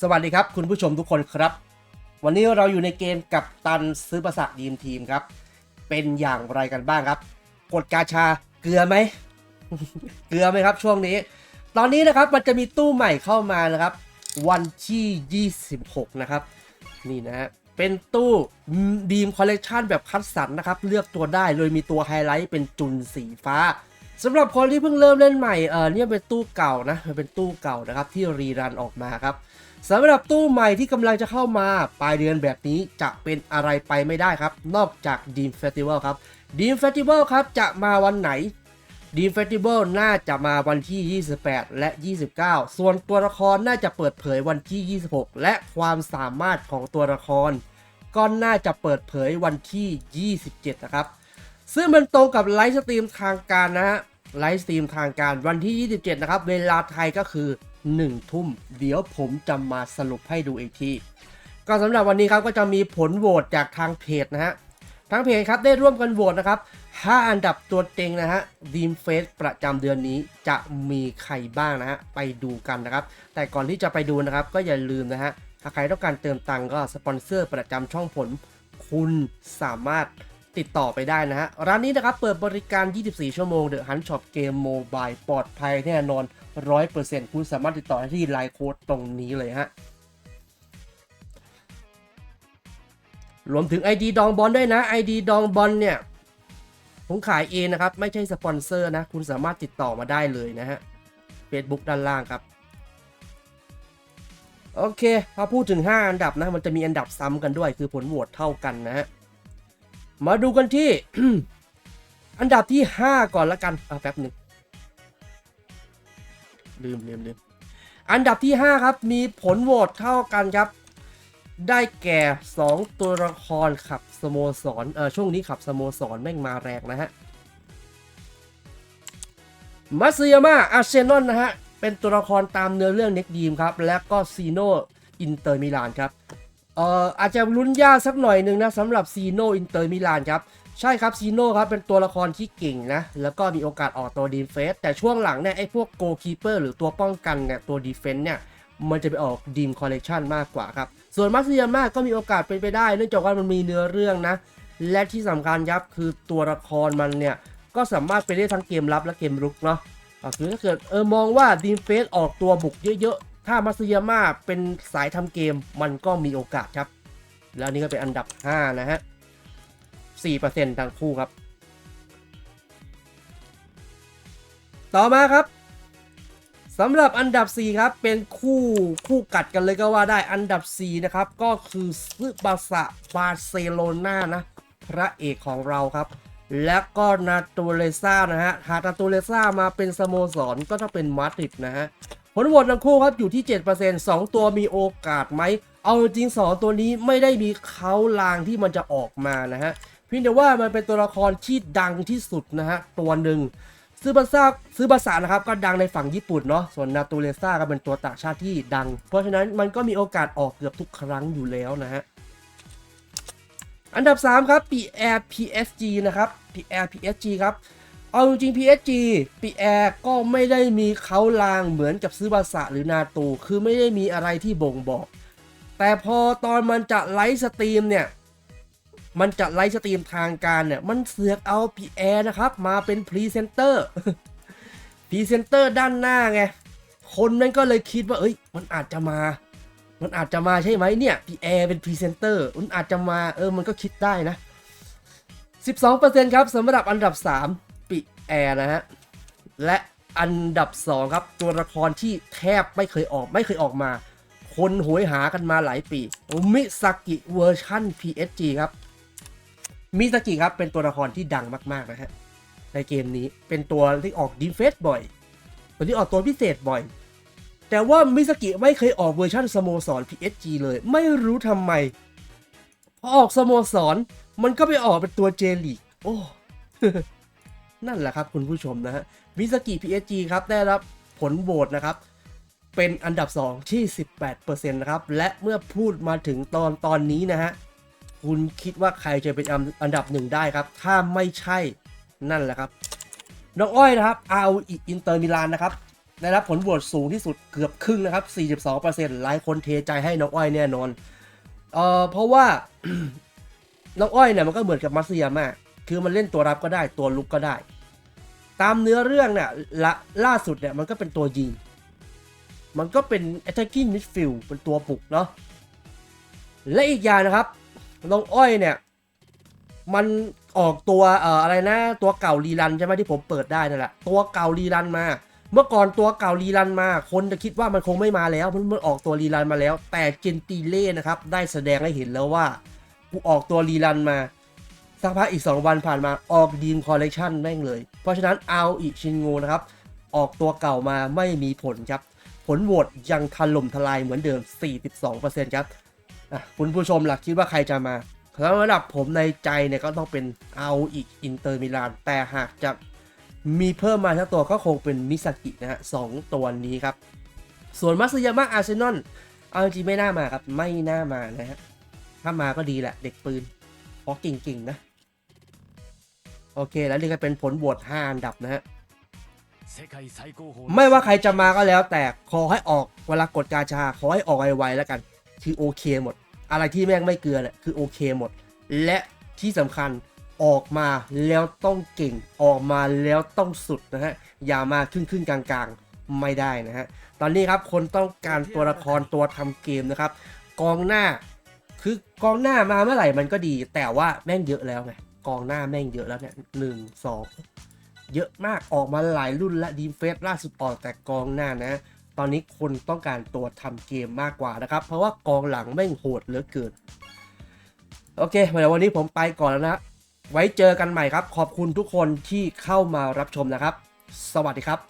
สวัสดีครับ คุณผู้ชมทุกคนครับ วันนี้เราอยู่ในเกมกับตันซื้อประสาดีมทีมครับ เป็นอย่างไรกันบ้างครับ กดกาชาเกลือไหม เกลือไหมครับช่วงนี้ ตอนนี้นะครับมันจะมีตู้ใหม่เข้ามานะครับ วันที่ 26 นะครับ นี่นะฮะเป็นตู้ดีมคอลเลกชันแบบคัดสรรนะครับ เลือกตัวได้โดยมีตัวไฮไลท์เป็นจุนสีฟ้า สำหรับคนที่เพิ่งเริ่มเล่นใหม่เออเนี่ยเป็นตู้เก่านะมันเป็นตู้เก่านะครับที่รีรันออกมาครับสำหรับตู้ใหม่ที่กำลังจะเข้ามาปลายเดือนแบบนี้จะเป็นอะไรไปไม่ได้ครับ นอกจาก Dream Festival ครับ Dream Festival ครับจะมาวันไหน Dream Festival น่าจะมาวันที่ 28 และ 29 ส่วนตัวละครน่าจะเปิดเผยวันที่ 26 และความสามารถของตัวละคร ก็น่าจะเปิดเผยวันที่ 27 นะครับ ซึ่งมันตรงกับไลฟ์สตรีมทางการนะฮะ ไลฟ์สตรีมทางการวันที่ 27 นะครับ เวลาไทยก็คือ 1 ทุ่ม เดี๋ยวผมจะมาสรุปให้ดูอีกที ก็สำหรับวันนี้ครับก็จะมีผลโหวตจากทางเพจนะฮะ ทางเพจครับได้ร่วมกันโหวตนะครับ 5 อันดับตัวเต็งนะฮะดีมเฟสประจำเดือนนี้จะมีใครบ้างนะฮะ ไปดูกันนะครับ แต่ก่อนที่จะไปดูนะครับ ก็อย่าลืมนะฮะ ถ้าใครต้องการเติมตังก็สปอนเซอร์ประจำช่องผล คุณสามารถ ติดต่อไปได้นะฮะ ร้านนี้นะครับเปิดบริการ 24 ชั่วโมงเดอะฮันช็อปเกมโมบายปลอดภัยแน่นอน 100%คุณสามารถติดต่อได้ที่ไลน์โค้ดตรงนี้เลยฮะรวมถึง ID ดองบอลด้วยนะ ID ดองบอลเนี่ย ผมขายเองนะครับ ไม่ใช่สปอนเซอร์นะ คุณสามารถติดต่อมาได้เลยนะฮะ Facebook ด้านล่างครับ โอเค พอพูดถึง 5 อันดับนะ มันจะมีอันดับซ้ำกันด้วย คือผลโหวตเท่ากันนะฮะ มาดูกันที่ อันดับที่ 5 ก่อนละกันอะแป๊บหนึ่งลืมลืมลืมอันดับที่ 5 ครับ มีผลโหวตเท่ากันครับ ได้แก่ 2 ตัวละครขับสโมสรเออช่วงนี้ขับสโมสรแม่งมาแรงนะฮะมัตสึยามะอาร์เซนอลนะฮะ เป็นตัวละครตามเนื้อเรื่องเน็กดีมครับ และก็ซีโนอินเตอร์มิลานครับ เอ่ออาจจะลุ้นยากสักหน่อยหนึ่งนะสำหรับซีโนอินเตอร์มิลานครับ ใช่ครับซีโนครับเป็นตัวละครที่เก่งนะ แล้วก็มีโอกาสออกตัวดีเฟสแต่ช่วงหลังเนี่ยไอ้พวกโกคีเปอร์หรือตัวป้องกันเนี่ยตัวดีเฟนส์เนี่ยมันจะไปออกดีมคอลเลกชันมากกว่าครับ ส่วนมัตสึยามะก็มีโอกาสเป็นไปได้ เนื่องจากว่ามันมีเนื้อเรื่องนะ และที่สำคัญครับคือตัวละครมันเนี่ย ก็สามารถไปได้ทั้งเกมรับและเกมรุกเนาะคือถ้าเกิดเออมองว่าดีมเฟสออกตัวบุกเยอะ ถ้ามัตสึยามะเป็นสายทำเกมมันก็มีโอกาสครับ แล้วนี่ก็เป็นอันดับ 5 นะฮะ 4%ทั้งคู่ครับ ต่อมาครับสำหรับอันดับ 4 ครับ เป็นคู่คู่กัดกันเลยก็ว่าได้อันดับ 4 นะครับ ก็คือซึบาสะบาร์เซโลนานะ พระเอกของเราครับ และก็นาตูเลซ่านะฮะหากนาตูเลซ่ามาเป็นสโมสรก็ต้องเป็นมาดริดนะฮะ ลโหวตทั้งคู่ครับอยู่ที่ 7% 2 ตัวมีโอกาสไหม เอาจริง 2 ตัวนี้ไม่ได้มีเขาลางที่มันจะออกมานะฮะเพียงแต่ว่ามันเป็นตัวละครที่ดังที่สุดนะฮะตัวหนึ่งซื้อบาซ่าซื้อบาซ่านะครับก็ดังในฝั่งญี่ปุ่นเนาะส่วนนาตูเลซ่าก็เป็นตัวต่างชาติที่ดัง เพราะฉะนั้นมันก็มีโอกาสออกเกือบทุกครั้งอยู่แล้วนะฮะอันดับ 3 ครับ PR PSG นะครับ PR PSG ครับ เอาจริงๆ PSG PR ก็ไม่ได้มีเขาลางเหมือนกับซื้อบาสะหรือนาตู คือไม่ได้มีอะไรที่บ่งบอก แต่พอตอนมันจะไลฟ์สตรีมเนี่ย มันจะไลฟ์สตรีมทางการเนี่ย มันเสือกเอา PR นะครับ มาเป็นพรีเซนเตอร์พรีเซนเตอร์ด้านหน้าไง คนนั้นก็เลยคิดว่า เอ้ย มันอาจจะมา มันอาจจะมาใช่ไหมเนี่ย PR เป็นพรีเซนเตอร์มันอาจจะมา เออ มันก็คิดได้นะ 12%ครับสำหรับอันดับ 3 แอร์นะฮะ และอันดับ 2 ครับ ตัวละครที่แทบไม่เคยออกไม่เคยออกมา คนโหยหากันมาหลายปี มิซากิเวอร์ชัน PSG ครับ มิซากิครับเป็นตัวละครที่ดังมาก ๆ นะฮะ ในเกมนี้เป็นตัวที่ออกดีเฟสบ่อย ตัวที่ออกตัวพิเศษบ่อย แต่ว่ามิซากิไม่เคยออกเวอร์ชันสโมสร PSG เลย ไม่รู้ทำไมพอออกสโมสรมันก็ไปออกเป็นตัวเจลีกโอ้ นั่นแหละครับคุณผู้ชมนะฮะมิสกิ PSG ครับได้รับผลโหวตนะครับ เป็นอันดับ 2 ที่ 18%นะครับ และเมื่อพูดมาถึงตอนตอนนี้นะฮะ คุณคิดว่าใครจะเป็นอันอันดับหนึ่งได้ครับ ถ้าไม่ใช่นั่นแหละครับ น้องอ้อยนะครับเอาอิอินเตอร์มิลานนะครับ ได้รับผลโหวตสูงที่สุดเกือบครึ่งนะครับ 42%หลายคนเทใจให้น้องอ้อยแน่นอน เอ่อเพราะว่าน้องอ้อยเนี่ยมันก็เหมือนกับมัตสึยามะ คือมันเล่นตัวรับก็ได้ตัวลุกก็ได้ ตามเนื้อเรื่องเนี่ยละล่าสุดเนี่ยมันก็เป็นตัวยิง มันก็เป็น attacking midfield เป็นตัวปลุกเนาะและอีกอย่างนะครับน้องอ้อยเนี่ย มันออกตัวเอ่ออะไรนะ ตัวเก่ารีรันใช่ไหมที่ผมเปิดได้นั่นแหละตัวเก่ารีรันมา เมื่อก่อนตัวเก่ารีรันมา คนจะคิดว่ามันคงไม่มาแล้วเพราะมันออกตัวรีรันมาแล้ว แต่เจนตีเล่นะครับ ได้แสดงให้เห็นแล้วว่ากูออกตัวรีรันมา สักพักอีก 2 วันผ่านมาออกดีมคอลเลกชันแม่งเลย เพราะฉะนั้นเอาอีชินงูนะครับ ออกตัวเก่ามาไม่มีผลครับ ผลโหวตยังถล่มทลายเหมือนเดิม 42%ครับคุณผู้ชมหล่ะคิดว่าใครจะมาสำหรับผมในใจเนี่ยก็ต้องเป็นเอาอีกอินเตอร์มิลาน แต่หากจะมีเพิ่มมาทั้งตัวก็คงเป็นมิซากินะฮะสองตัวนี้ครับ ส่วนมัสยามะอาร์เซนอลเอาจริงไม่น่ามาครับ ไม่น่ามานะฮะ ถ้ามาก็ดีแหละเด็กปืนเพราะเก่งๆนะ โอเค แล้วนี่ก็เป็นผลโหวต5อันดับนะฮะ ไม่ว่าใครจะมาก็แล้วแต่ขอให้ออกเวลากดกาชา ขอให้ออกไวๆแล้วกัน คือโอเคหมด อะไรที่แม่งไม่เกลือเนี่ยคือโอเคหมด และที่สำคัญออกมาแล้วต้องเก่งออกมาแล้วต้องสุดนะฮะ อย่ามาครึ่งครึ่งๆกลางๆ ไม่ได้นะฮะ ตอนนี้ครับคนต้องการตัวละครตัวทำเกมนะครับ กองหน้าคือกองหน้ามาเมื่อไหร่มันก็ดี แต่ว่าแม่งเยอะแล้วไง กองหน้าแม่งเยอะแล้วเนี่ยหนึ่งสองเยอะมากออกมาหลายรุ่นและดีเฟสล่าสุดออกแต่กองหน้านะ ตอนนี้คนต้องการตัวทำเกมมากกว่านะครับ เพราะว่ากองหลังแม่งโหดเหลือเกิน โอเคเดี๋ยววันนี้ผมไปก่อนแล้วนะ ไว้เจอกันใหม่ครับ ขอบคุณทุกคนที่เข้ามารับชมนะครับ สวัสดีครับ